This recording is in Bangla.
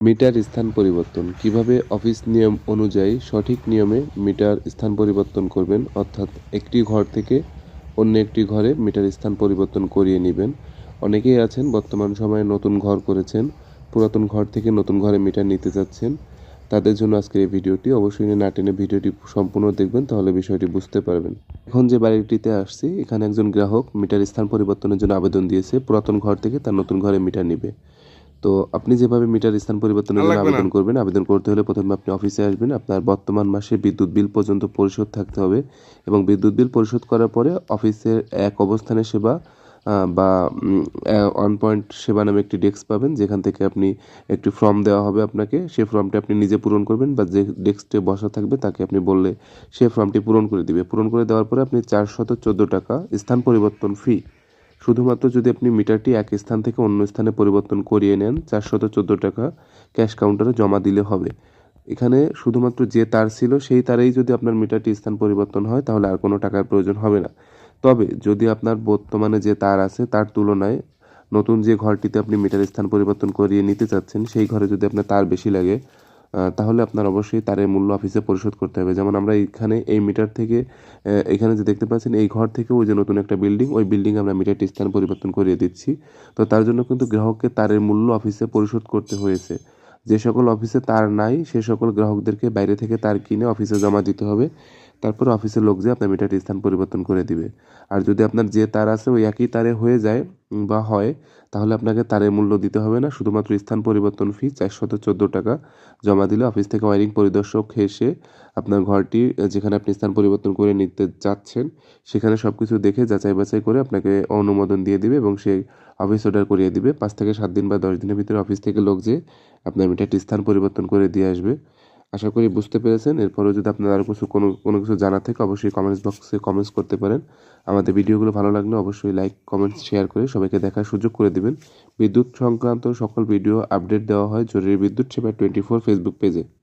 মিটার স্থান পরিবর্তন। কীভাবে অফিস নিয়ম অনুযায়ী সঠিক নিয়মে মিটার স্থান পরিবর্তন করবেন? অর্থাৎ একটি ঘর থেকে অন্য একটি ঘরে মিটার স্থান পরিবর্তন করিয়ে নেবেন। অনেকেই আছেন, বর্তমান সময়ে নতুন ঘর করেছেন, পুরাতন ঘর থেকে নতুন ঘরে মিটার নিতে চাচ্ছেন। তাদের জন্য আজকের এই ভিডিওটি অবশ্যই না টেনে ভিডিওটি সম্পূর্ণ দেখবেন, তাহলে বিষয়টি বুঝতে পারবেন। এখন যে বাড়িটিতে আসছি, এখানে একজন গ্রাহক মিটার স্থান পরিবর্তনের জন্য আবেদন দিয়েছে। পুরাতন ঘর থেকে তার নতুন ঘরে মিটার নিবে। তো আপনি যেভাবে মিটার স্থান পরিবর্তনের জন্য আবেদন করবেন আবেদন করতে হলে প্রথমে আপনি অফিসে আসবেন আপনার বর্তমান মাসে বিদ্যুৎ বিল পর্যন্ত পরিশোধ থাকতে হবে এবং বিদ্যুৎ বিল পরিশোধ করার পরে অফিসের এক অবস্থানের সেবা বা ওয়ান পয়েন্ট সেবা নামে একটি ডেস্ক পাবেন যেখান থেকে আপনি একটি ফর্ম দেওয়া হবে আপনাকে। সেই ফর্মটি আপনি নিজে পূরণ করবেন বা যে ডেস্কটে বসা থাকবে তাকে আপনি বললে সে ফর্মটি পূরণ করে দিবে। পূরণ করে দেওয়ার পরে আপনি চারশত চোদ্দ টাকা স্থান পরিবর্তন ফি শুধুমাত্র যদি আপনি মিটারটি এক স্থান থেকে অন্য স্থানে পরিবর্তন করিয়ে নেন, চারশত চোদ্দ টাকা ক্যাশ কাউন্টারে জমা দিলে হবে। এখানে শুধুমাত্র যে তার ছিল, সেই তারেই যদি আপনার মিটারটি স্থান পরিবর্তন হয়, তাহলে আর কোনো টাকার প্রয়োজন হবে না। তবে যদি আপনার বর্তমানে যে তার আছে, তার তুলনায় নতুন যে ঘরটিতে আপনি মিটার স্থান পরিবর্তন করিয়ে নিতে চাচ্ছেন, সেই ঘরে যদি আপনার তার বেশি লাগে তাহলে আপনার অবশ্যই তারের মূল্য অফিসে পরিশোধ করতে হবে। যেমন আমরা এখানে এই মিটার থেকে এখানে যে দেখতে পাচ্ছেন, এই ঘর থেকে ওই যে নতুন একটা বিল্ডিং ওই বিল্ডিং আমরা মিটারটি স্থান পরিবর্তন করিয়ে দিচ্ছি। তো তার জন্য কিন্তু গ্রাহককে তারের মূল্য অফিসে পরিশোধ করতে হয়েছে। যে সকল অফিসে তার নাই, সে সকল গ্রাহকদেরকে বাইরে থেকে তার কিনে অফিসে জমা দিতে হবে। তারপর অফিসের লোক যে আপনার মিটারটি স্থান পরিবর্তন করে দিবে। আর যদি আপনার যে তার আছে, ওই একই তারে হয়ে যায় বা হয়, তাহলে আপনাকে তারের মূল্য দিতে হবে না। শুধুমাত্র স্থান পরিবর্তন ফি চারশত চোদ্দ টাকা জমা দিলে অফিস থেকে ওয়ারিং পরিদর্শক এসে আপনার ঘরটি যেখানে আপনি স্থান পরিবর্তন করে নিতে চাচ্ছেন সেখানে সব কিছু দেখে যাচাই বাছাই করে আপনাকে অনুমোদন দিয়ে দিবে এবং সে অফিস অর্ডার করিয়ে দিবে। পাঁচ থেকে সাত দিন বা দশ দিনের ভিতরে অফিস থেকে লোক যে আপনার মিটারটি স্থান পরিবর্তন করে দিয়ে আসবে আশা করি বুঝতে পেরেছেন। এরপরেও যদি আপনার আরও কিছু কোনো কোনো কিছু জানা থাকে, অবশ্যই কমেন্টস বক্সে কমেন্টস করতে পারেন। আমাদের ভিডিওগুলো ভালো লাগলে অবশ্যই লাইক কমেন্টস শেয়ার করে সবাইকে দেখার সুযোগ করে দিবেন। বিদ্যুৎ সংক্রান্ত সকল ভিডিও আপডেট দেওয়া হয় জরুরি বিদ্যুৎ সেবা টোয়েন্টি ফোর ফেসবুক পেজে